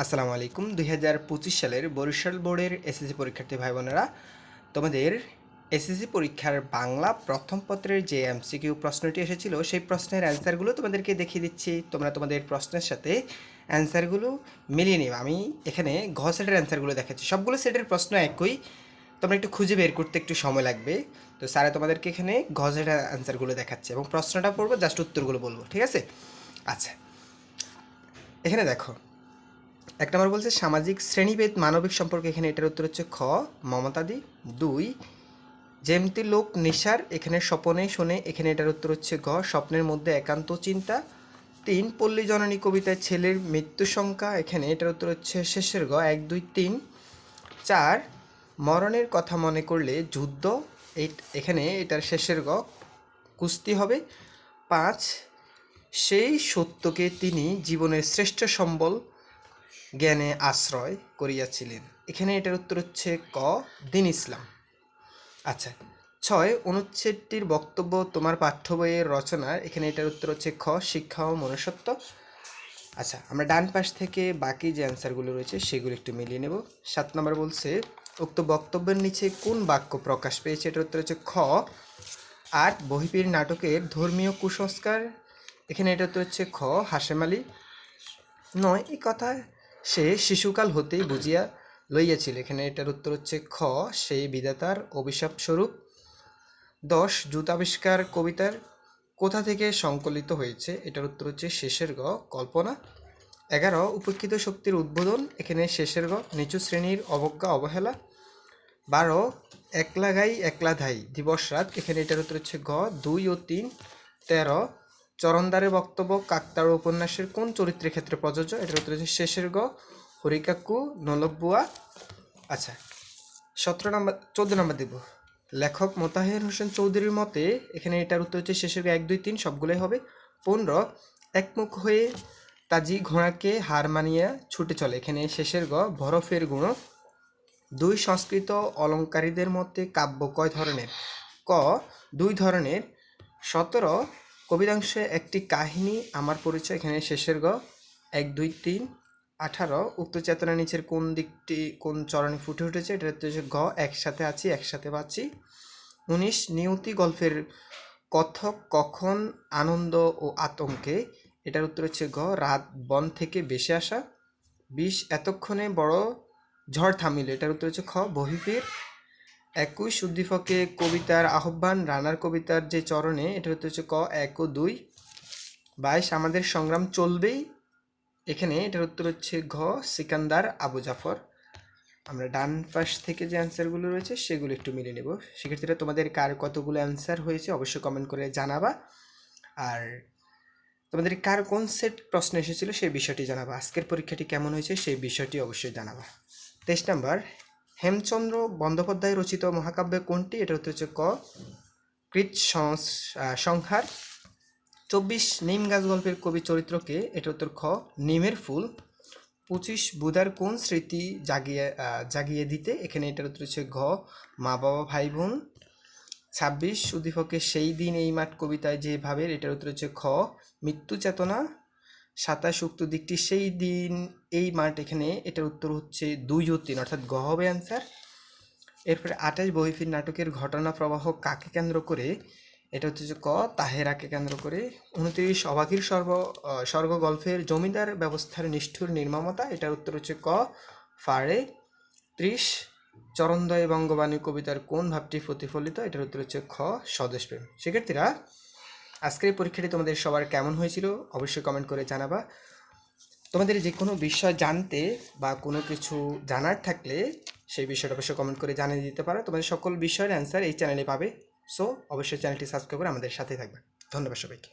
আসসালামু আলাইকুম। দুই হাজার পঁচিশ সালের বরিশাল বোর্ডের এসএসসি পরীক্ষার্থী ভাই বোনেরা, তোমাদের এসএসসি পরীক্ষার বাংলা প্রথম পত্রের যে এমসিকিউ প্রশ্নটি এসেছিল, সেই প্রশ্নের অ্যান্সারগুলো তোমাদেরকে দেখিয়ে দিচ্ছি। তোমরা তোমাদের প্রশ্নের সাথে অ্যান্সারগুলো মিলিয়ে নিও। আমি এখানে ঘ সেটের অ্যান্সারগুলো দেখাচ্ছি। সবগুলো সেটের প্রশ্ন একই। তোমরা একটু খুঁজে বের করতে একটু সময় লাগবে। তো স্যারে তোমাদেরকে এখানে ঘ সেটের অ্যান্সারগুলো দেখাচ্ছে এবং প্রশ্নটা পড়ব, জাস্ট উত্তরগুলো বলব, ঠিক আছে? আচ্ছা এখানে দেখো। এক নম্বর বলছে, সামাজিক শ্রেণীভেদ মানবিক সম্পর্কে, এখানে এটার উত্তর হচ্ছে খ। মমতাদি, দুই, যেমতি লোক নিশার এখানে স্বপনে শোনে, এখানে এটার উত্তর হচ্ছে ঘ। স্বপ্নের মধ্যে একান্ত চিন্তা। তিন, পল্লী জননী কবিতায় ছেলের মৃত্যু সংখ্যা এখানে এটার উত্তর হচ্ছে শেষের গ এক, দুই, তিন। চার, মরণের কথা মনে করলে যুদ্ধ এখানে এটার শেষের গ কুস্তি হবে। পাঁচ, সেই সত্যকে তিনি জীবনের শ্রেষ্ঠ সম্বল জ্ঞানে আশ্রয় করিয়াছিলেন। এখানে এটার উত্তর হচ্ছে ক, দিন ইসলাম। আচ্ছা ছয়, অনুচ্ছেদটির বক্তব্য তোমার পাঠ্য বইয়ের রচনার। এখানে এটার উত্তর হচ্ছে খ, শিক্ষা ও মনুষ্যত্ব। আচ্ছা আমরা ডান পাশ থেকে বাকি যে অ্যান্সারগুলো রয়েছে সেগুলো একটু মিলিয়ে নেব। সাত নম্বর বলছে, উক্ত বক্তব্যের নিচে কোন বাক্য প্রকাশ পেয়েছে? এটার উত্তর হচ্ছে খ, আট, বহিপীর নাটকের ধর্মীয় কুসংস্কার। এখানে এটা উত্তর হচ্ছে খ হাসেম আলী। নয়, এই কথা সে শিশুকাল হতেই বুঝিয়া লইয়াছিল। এখানে এটার উত্তর হচ্ছে খ, সেই বিধাতার অভিশাপ স্বরূপ। দশ, জুতাবিষ্কার কবিতার কোথা থেকে সংকলিত হয়েছে? এটার উত্তর হচ্ছে শেষের গ, কল্পনা। এগারো, উপেক্ষিত শক্তির উদ্বোধন। এখানে শেষের গ, নিচু শ্রেণির অবজ্ঞা, অবহেলা। বারো, একলা গাই, একলা ধাই, দিবস রাত। এখানে এটার উত্তর হচ্ছে ঘ দুই ও তিন। তেরো চরণদারের বক্তব্য কাকতাড় উপন্যাসের কোন চরিত্রের ক্ষেত্রে প্রযোজ্য? এটার উত্তর হচ্ছে শেষের গ, হরিকাকু নলবুয়া আচ্ছা সতেরো নম্বর, চোদ্দ নম্বর দিব। লেখক মোতাহের হোসেন চৌধুরীর মতে, এখানে এটার উত্তর হচ্ছে শেষের গ, এক, দুই, তিন, সবগুলোই হবে। পনেরো, একমুখ হয়ে তাজি ঘোড়াকে হার মানিয়া ছুটে চলে। এখানে শেষের গ, বরফের গুণ। দুই, সংস্কৃত অলঙ্কারীদের মধ্যে কাব্য কয় ধরনের? ক, দুই ধরনের। সতেরো কবিতাংশে একটি কাহিনী আমার পরিচয় এখানে শেষের গ। এক, দুই, তিন, আঠারো। উক্ত চেতনা নিচের কোন দিকটি, কোন চরণে ফুটে উঠেছে এটা হচ্ছে গ একসাথে আছি, একসাথে পাচ্ছি উনিশ, নিয়তি গল্পের কথক কখন, আনন্দ ও আতঙ্কে, এটার উত্তর হচ্ছে গ রাত বন থেকে বেশি আসা। বিশ, এতক্ষণে বড় ঝড় থামিল, এটার উত্তর হচ্ছে খ। বহিফির একুশ, উদ্দীপকে কবিতার আহ্বান, রানার কবিতার যে চরণে, এটা হচ্ছে ক, এক ও দুই। বাইশ, আমাদের সংগ্রাম চলবেই। এখানে এটার উত্তর হচ্ছে ঘ, সিকান্দার আবু জাফর। আমরা ডান পাশ থেকে যে অ্যান্সারগুলো রয়েছে, সেগুলো একটু মিলে নেব। সেক্ষেত্রে তোমাদের কার কতগুলো অ্যান্সার হয়েছে, অবশ্যই কমেন্ট করে জানাবা। আর তোমাদের কার কোন সেট প্রশ্ন এসেছিল, সেই বিষয়টি জানাবা। আজকের পরীক্ষাটি কেমন হয়েছে, সেই বিষয়টি অবশ্যই জানাবা। তেইশ নাম্বার হেমচন্দ্র বন্দ্যোপাধ্যায় রচিত মহাকাব্য কোনটি? এটা হচ্ছে হচ্ছে ক। কৃত সংহার। চব্বিশ নিম গাছ গল্পের কবি চরিত্রকে, এটা উত্তর খ, নিমের ফুল। পঁচিশ বুধার কোন স্মৃতি জাগিয়ে জাগিয়ে দিতে? এখানে এটার উত্তর হচ্ছে ঘ, মা বাবা ভাই বোন। ছাব্বিশ উদ্দীপকে সেই দিন এই মাঠ কবিতায় যে ভাবের, এটার উত্তর হচ্ছে খ, মৃত্যু চেতনা। সাতাশ উক্ত দিকটি সেই দিন, এই মাঠ এখানে, এটার উত্তর হচ্ছে দুই ও তিন, অর্থাৎ গ হবে অ্যান্সার এরপরে আঠাশ বহিফির নাটকের ঘটনা প্রবাহ কাকে কেন্দ্র করে? এটা হচ্ছে যে ক, তাহেরাকে কেন্দ্র করে। উনত্রিশ, অবাকির সর্ব স্বর্গ গল্পের জমিদার ব্যবস্থার নিষ্ঠুর নির্মমতা, এটার উত্তর হচ্ছে ক ফাড়ে ত্রিশ, চরণদয় বঙ্গবাণী কবিতার কোন ভাবটি প্রতিফলিত? এটার উত্তর হচ্ছে খ, স্বদেশপ্রেম। শিক্ষার্থীরা আজকের পরীক্ষাটি তোমাদের সবার কেমন হয়েছিল অবশ্যই কমেন্ট করে জানাবা। তোমাদের যে কোনো বিষয় জানতে বা কোনো কিছু জানার থাকলে সেই বিষয়টা অবশ্যই কমেন্ট করে জানিয়ে দিতে পারো। তোমাদের সকল বিষয়ের অ্যান্সার এই চ্যানেলে পাবে। সো অবশ্যই চ্যানেলটি সাবস্ক্রাইব করে আমাদের সাথে থাকবে। ধন্যবাদ সবাইকে।